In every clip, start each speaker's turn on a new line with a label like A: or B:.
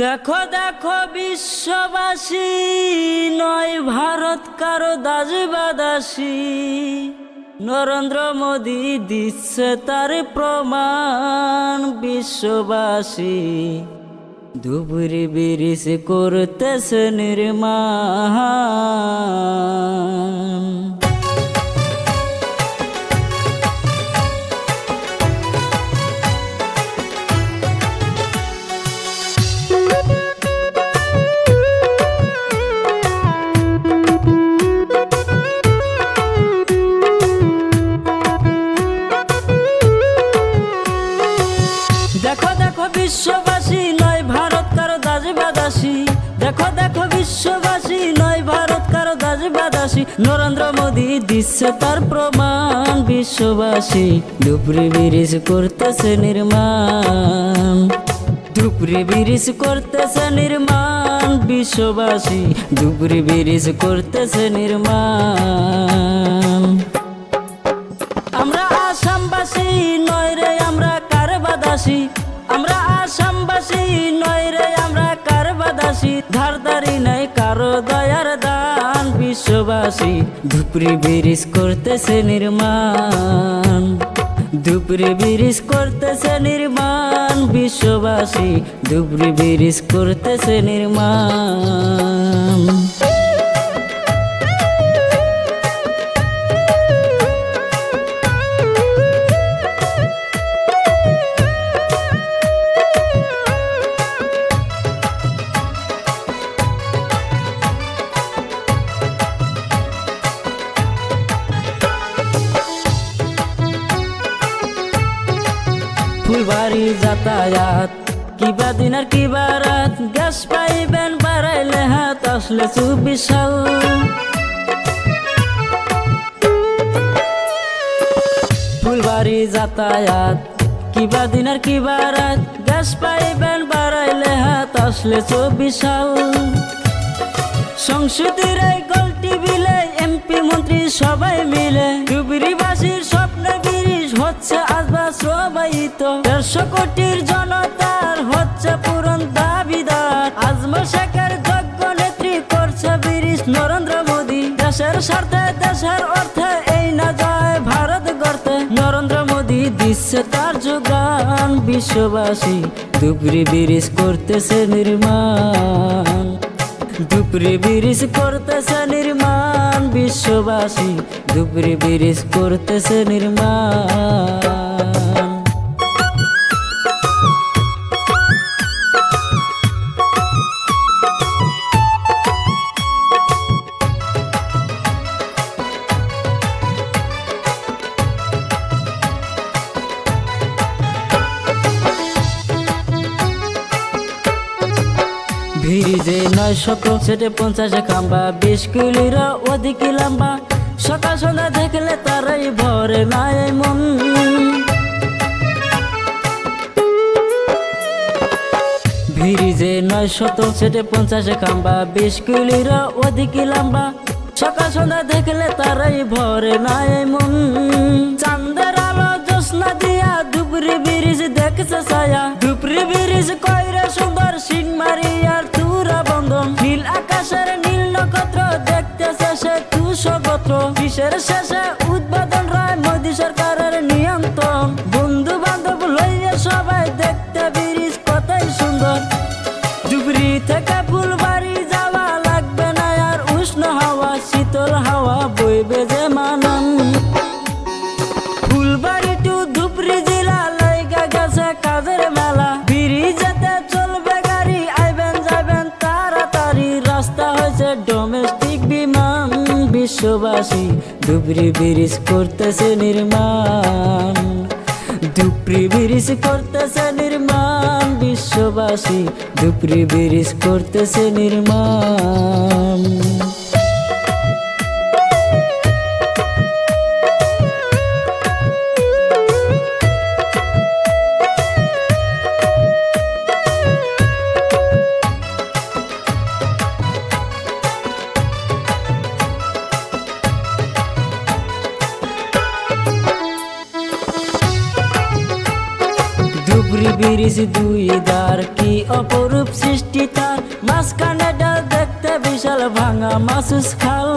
A: দেখো দেখো, বিশ্ববাসী, নয় ভারত, কারও দাসবাদাসী নরেন্দ্র মোদী দিচ্ছে তার প্রমাণ, বিশ্ববাসী। ধুবুরি বিরিশ করতেছে নির্মাণ। দেখো দেখো, বিশ্ববাসী, নয় ভারত, কারও দাসবাদাসী নরেন্দ্র মোদী দিচ্ছে তার প্রমাণ, বিশ্ববাসী। ডুবরি ব্রিজ করতেছে নির্মাণ। ডুবরি ব্রিজ করতেছে নির্মাণ, বিশ্ববাসী। ডুবরি ব্রিজ করতেছে নির্মাণ। আমরা আসামবাসী, নয় বিশ্ববাসী ধুপরি বিরিশ করতেছে নির্মাণ। ধুপরি বিরিশ করতেছে নির্মাণ। বিশ্ববাসী ধুপরি বিরিশ করতেছে নির্মাণ। যাতায়াত কিবা দিন আর কিবা রাত, গ্যাস পাইবেন, বাড়াইলে হাত আসলে সুবিশাল। ফুলবাড়ি যাতায়াত, কিবা দিন আর কিবা রাত, গ্যাস পাইবেন, বাড়াইলে হাত আসলে চব্বিশাল সংসদের এই গোলটি বিলে এমপি, মন্ত্রী সবাই মিলে ডুবরিবাসীর বাস্তবায়িত দেড়শো কোটির জনতার হচ্ছে পূরণ দাবিদার। আজম শেখের যোগ্য নেত্রী করছে বিরিশ নরেন্দ্র মোদী। দেশের স্বার্থে, দেশের অর্থে এই না যায় ভারত গড়তে। নরেন্দ্র মোদী দিচ্ছে তার যোগান। বিশ্ববাসী ডুবরি বিরিশ করতেছে নির্মাণ। দুপুরে ব্রিজ করতেছে নির্মাণ। বিশ্ববাসী দুপুরে ব্রিজ করতেছে নির্মাণ। ভিড়িজে নয় শত, সেটে পঞ্চাশ খাম্বা। বিশ কিলির অধিক লম্বা। সকাল সন্ধ্যা দেখলে তারাই ভরে নাই মন। ভিড়িজে নয় শত, সেটে পঞ্চাশ খাম্বা। বিশ কিলির অধিক লম্বা। সকাল সন্ধ্যা দেখলে তারাই ভরে নাই মন। চান্দের আলো জোসনা দিয়া ধুবরি ব্রিজ দেখছে ছায়া। ধুবরি ব্রিজ কইরে সুন্দর সিং মারিয়ার তুষগত্র কিসের শেষে উদ্বোধন রায় মোদী সরকারের নিয়ন্ত্রণ। বন্ধু বান্ধব লইয়া সবাই দেখতে ব্রিজ কতই সুন্দর। ডুবরি থেকে ফুলবাড়ি যাওয়া লাগবে না, আর উষ্ণ হাওয়া, শীতল হাওয়া বইবে যে মানন। ফুলবাড়ি টু ধুপরি জেলা লাইগা গেছে কাজের বিশ্ববাসী ধুপরি ব্রিজ করতেছে নির্মাণ। ধুপরি ব্রিজ করতেছে নির্মাণ বিশ্ববাসী ধুপরি ব্রিজ করতেছে নির্মাণ। ধুবরি ব্রিজ দুই দার কি অপরূপ সৃষ্টি তার? মাঝখানে ডাল দেখতে বিশাল ভাঙা মাসুস খাল।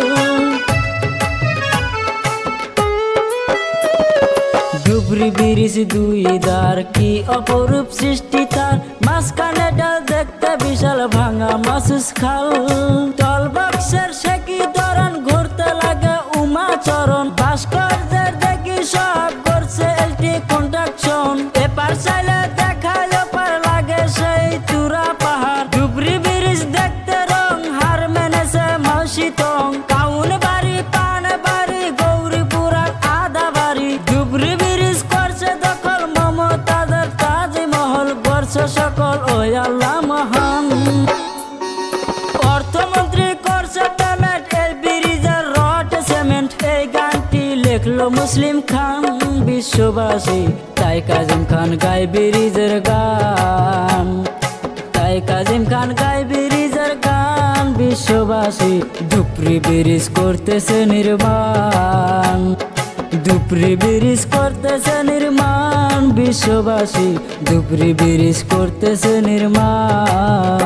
A: ডুবরি ব্রিজ দুই দার কি অপরূপ সৃষ্টি তার? মাঝখানে ডাল দেখতে বিশাল ভাঙা মাসুস খাল। তল বক্সের সে কি ধরন সকল ওই আল্লাহ মহান। অর্থমন্ত্রী করছে পেমেন্ট এই ব্রিজের রড, সিমেন্ট, এই গানটি লিখলো মুসলিম খান, বিশ্ববাসী। তাই কাজিম খান গায় ব্রিজের গান। তাই কাজিম খান গায় ব্রিজের গান, বিশ্ববাসী। দুপরি ব্রিজ করতেছে নির্মাণ। দুপরি ব্রিজ করতেছে নির্মাণ বিশ্ববাসী। দুপরি ব্রিজ করতেছে নির্মাণ।